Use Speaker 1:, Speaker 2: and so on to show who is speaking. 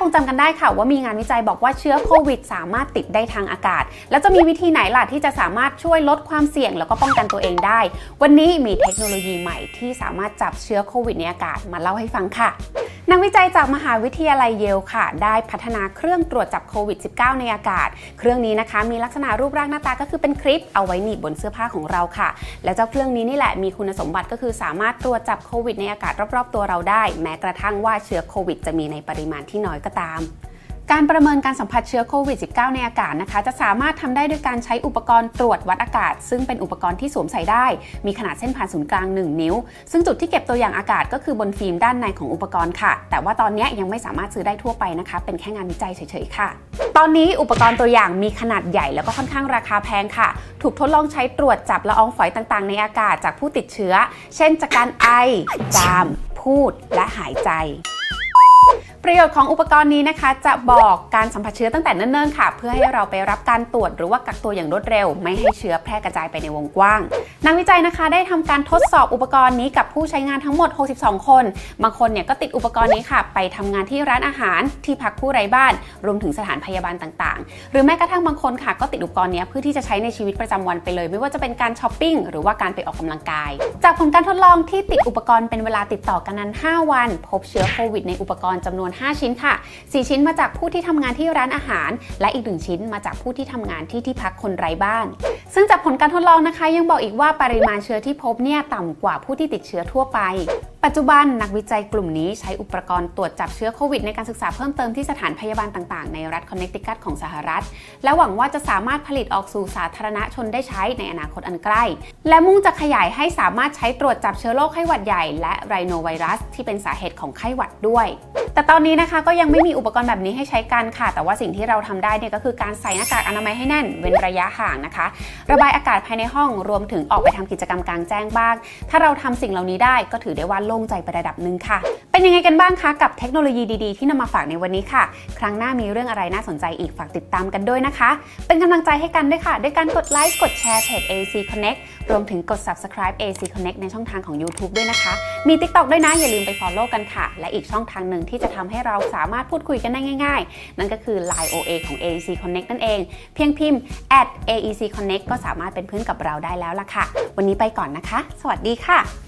Speaker 1: คงจำกันได้ค่ะว่ามีงานวิจัยบอกว่าเชื้อโควิด สามารถติดได้ทางอากาศ แล้วจะมีวิธีไหนล่ะที่จะสามารถช่วยลดความเสี่ยงแล้วก็ป้องกันตัวเองได้ วันนี้มีเทคโนโลยีใหม่ที่สามารถจับเชื้อโควิดในอากาศมาเล่าให้ฟังค่ะ นักวิจัยจากมหาวิทยาลัยเยลค่ะ ได้พัฒนาเครื่องตรวจจับโควิด -19 ในอากาศ เครื่องนี้นะคะ มีลักษณะรูปร่างหน้าตาก็คือเป็นคลิปเอาไว้หนีบบนเสื้อผ้าของเราค่ะ และเจ้าเครื่องนี้นี่แหละมีคุณสมบัติก็คือสามารถตรวจจับโควิดในอากาศรอบๆ ตัวเราได้ แม้กระทั่งว่าเชื้อโควิด จะมีในปริมาณที่น้อยก็ตาม การประเมินการสัมผัสเชื้อโควิด -19 ในอากาศนะคะ จะสามารถทำได้ด้วยการใช้อุปกรณ์ตรวจวัดอากาศ ซึ่งเป็นอุปกรณ์ที่สวมใส่ได้ มีขนาดเส้นผ่านศูนย์กลาง 1 นิ้ว ซึ่งจุดที่เก็บตัวอย่างอากาศก็คือบนฟิล์มด้านในของอุปกรณ์ค่ะ แต่ว่าตอนนี้ยังไม่สามารถซื้อได้ทั่วไปนะคะ เป็นแค่งานวิจัยเฉยๆค่ะ ตอนนี้อุปกรณ์ตัวอย่างมีขนาดใหญ่แล้วก็ค่อนข้างราคาแพงค่ะ ถูกทดลองใช้ตรวจจับละอองฝอยต่างๆ ในอากาศจากผู้ติดเชื้อ เช่นจากการไอ จาม พูด และหายใจ ประโยชน์ของอุปกรณ์นี้นะคะ จะบอกการสัมผัสเชื้อตั้งแต่เนิ่นๆค่ะ เพื่อให้เราไปรับการตรวจหรือว่ากักตัวอย่างรวดเร็ว ไม่ให้เชื้อแพร่กระจายไปในวงกว้าง นักวิจัยนะคะได้ทำการทดสอบอุปกรณ์นี้กับผู้ใช้งานทั้งหมด 62 คน บางคนเนี่ยก็ติดอุปกรณ์นี้ค่ะ ไปทำงานที่ร้านอาหารที่พักผู้ไร้บ้าน รวมถึงสถานพยาบาลต่างๆ หรือแม้กระทั่งบางคนค่ะ ก็ติดอุปกรณ์นี้เพื่อที่จะใช้ในชีวิตประจำวันไปเลย ไม่ว่าจะเป็นการช้อปปิ้งหรือว่าการไปออกกำลังกาย จากผลการทดลองที่ติดอุปกรณ์เป็นเวลาติดต่อกันนั้น 5 วัน พบเชื้อโควิดในอุปกรณ์จำนวน5 ชิ้นค่ะ 4 ชิ้นมาจากผู้ที่ทำงานที่ร้านอาหาร และอีกหนึ่งชิ้นมาจากผู้ที่ทำงานที่ที่พักคนไร้บ้าน ซึ่งจากผลการทดลองนะคะ ยังบอกอีกว่าปริมาณเชื้อที่พบเนี่ยต่ำกว่าผู้ที่ติดเชื้อทั่วไป ปัจจุบันนักวิจัยกลุ่มนี้ใช้อุปกรณ์ตรวจจับเชื้อโควิดในการศึกษาเพิ่มเติมที่สถานพยาบาลต่างๆ ในรัฐคอนเนตทิคัตของสหรัฐ และหวังว่าจะสามารถผลิตออกสู่สาธารณชนได้ใช้ในอนาคตอันใกล้ และมุ่งจะขยายให้สามารถใช้ตรวจจับเชื้อโรคไข้หวัดใหญ่และไรโนไวรัส ที่เป็นสาเหตุของไข้หวัดด้วย แต่ตอนนี้นะคะก็ยังไม่มีอุปกรณ์แบบนี้ให้ใช้กันค่ะ แต่ว่าสิ่งที่เราทำได้เนี่ยก็คือการใส่หน้ากากอนามัยให้แน่น เว้นระยะห่างนะคะ ระบายอากาศภายในห้องรวมถึงออกไปทำกิจกรรมกลางแจ้งบ้าง ถ้าเราทำสิ่งเหล่านี้ได้ก็ถือได้ว่าโล่งใจไประดับหนึ่งค่ะ เป็นยังไงกันบ้างคะกับเทคโนโลยีดีๆ ที่นำมาฝากในวันนี้ค่ะ ครั้งหน้ามีเรื่องอะไรน่าสนใจอีกฝากติดตามกันด้วยนะคะ เป็นกำลังใจให้กันด้วยค่ะ ด้วยการกดไลค์กดแชร์เพจ AC Connect รวมถึงกด subscribe AC Connect ในช่องทางของ YouTube ด้วยนะคะ มี TikTok ด้วยนะ อย่าลืมไป follow กันค่ะ และอีกช่องทางหนึ่งที่จะทำให้เราสามารถพูดคุยกันได้ง่าย ๆ นั่นก็คือ Line OA ของ AEC Connect นั่นเอง เพียงพิมพ์ at AEC Connect ก็สามารถเป็นเพื่อนกับเราได้แล้วล่ะค่ะ วันนี้ไปก่อนนะคะ สวัสดีค่ะ